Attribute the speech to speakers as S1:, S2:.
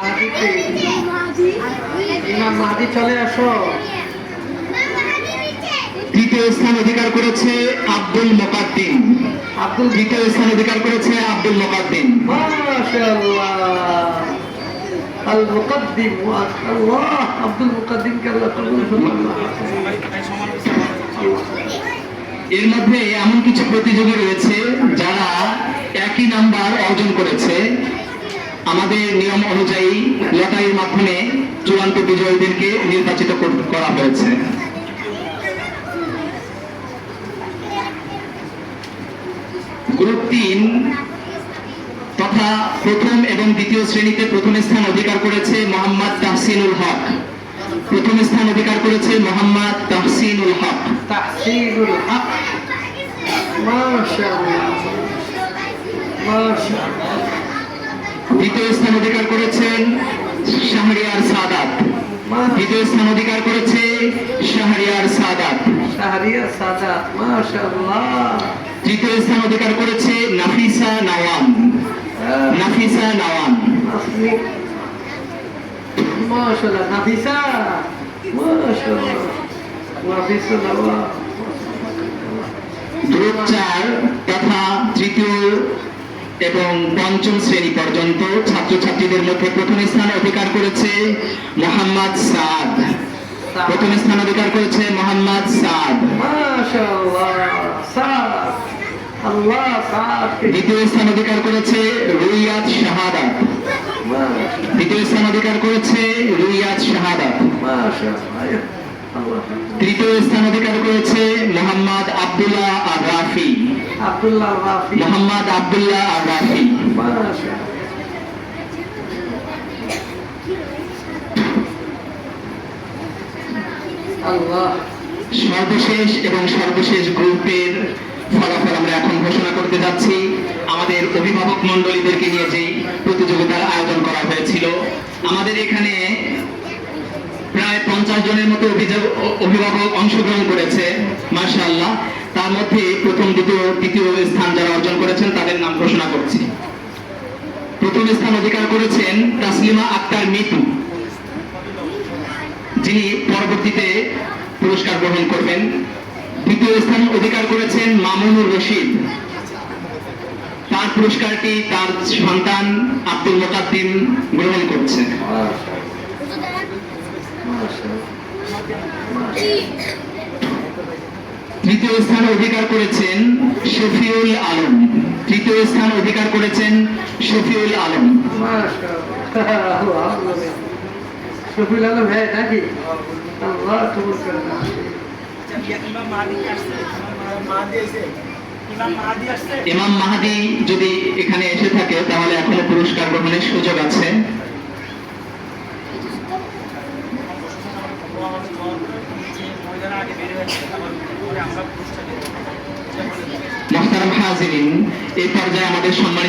S1: মাহাদিকে ইমাম মাহাদি চলে আসো।
S2: তৃতীয় স্থান অধিকার করেছে আব্দুল মোকাদ্দিন।
S1: আব্দুল
S2: দ্বিতীয় স্থান অধিকার করেছে আব্দুল মোকাদ্দিন।
S1: আল মুকদ্দিম আল্লাহ আব্দুল মুকদ্দিম কে আল্লাহ
S2: এর মধ্যে এমন কিছু প্রতিযোগী রয়েছে যারা একই নাম্বার অর্জন করেছে। আমাদের নিয়ম অনুযায়ী লটারির মাধ্যমে চূড়ান্ত বিজয়ীদেরকে নির্বাচিত করা হয়েছে। গ্রুপ তিন তথা প্রথম এবং দ্বিতীয় শ্রেণীতে প্রথম স্থান অধিকার করেছে মোহাম্মদ তাহসিনুল হক। প্রথম স্থান অধিকার করেছে মোহাম্মদ তাহসিনুল হক।
S1: তাহসিনুল হক।
S2: দ্বিতীয় স্থান অধিকার করেছেন শাহরিয়ার সাদাত। দ্বিতীয় স্থান অধিকার করেছে শাহরিয়ার সাদাত।
S1: শাহরিয়া সাদাত মাশাআল্লাহ।
S2: তৃতীয় স্থান অধিকার করেছে নাফিসা নওয়ান নাফিসা নওয়ান
S1: মাশাআল্লাহ নাফিসা। মাশাআল্লাহ। নাফিসা নওয়াব
S2: গ্রুপ চার এবং পঞ্চম শ্রেণি পর্যন্ত ছাত্রছাত্রীদের মধ্যে প্রথম স্থান অধিকার করেছে মোহাম্মদ সাদ। প্রথম স্থান অধিকার করেছে মোহাম্মদ সাদ। দ্বিতীয় স্থান অধিকার করেছে রুইয়াত শাহাদাত দ্বিতীয় স্থান অধিকার করেছে রুইয়াত শাহাদাত তৃতীয় স্থান অধিকার করেছে মোহাম্মদ আব্দুল্লাহ আর রাফি। মোহাম্মদ আব্দুল্লাহ আর রাফি। সর্বশেষ এবং সর্বশেষ গ্রুপের ফলাফল আমরা এখন ঘোষণা করতে যাচ্ছি। আমাদের অভিভাবক মণ্ডলীদেরকে নিয়ে যেই প্রতিযোগিতার আয়োজন করা হয়েছিল আমাদের এখানে পঞ্চাশ জনের মতো অভিভাবক অংশগ্রহণ করেছে মার্শাল্লাহ তার মধ্যে প্রথম, দ্বিতীয়, তৃতীয় স্থান যারা অর্জন করেছেন, তাদের নাম ঘোষণা করছি। প্রথম স্থান অধিকার করেছেন তাসলিমা আক্তার মিতু। যিনি পরবর্তীতে পুরস্কার গ্রহণ করবেন। দ্বিতীয় স্থান অধিকার করেছেন মামুনুর রশিদ। তার পুরস্কারটি তার সন্তান আব্দুল মোকাদ্দিম গ্রহণ করছে। তৃতীয় স্থান অধিকার করেছেন শফিউল আলম। তৃতীয় স্থান অধিকার করেছেন শফিউল আলম।
S1: শফিল আলম হ্যাঁ নাকি আল্লাহ কবুল
S3: ইমাম মাহাদি
S2: যদি এখানে এসে থাকে তাহলে এখনও পুরস্কার গ্রহণের সুযোগ আছে। মোহতারাম হাজিরিন এই পর্যায়ে আমাদের সম্মানিত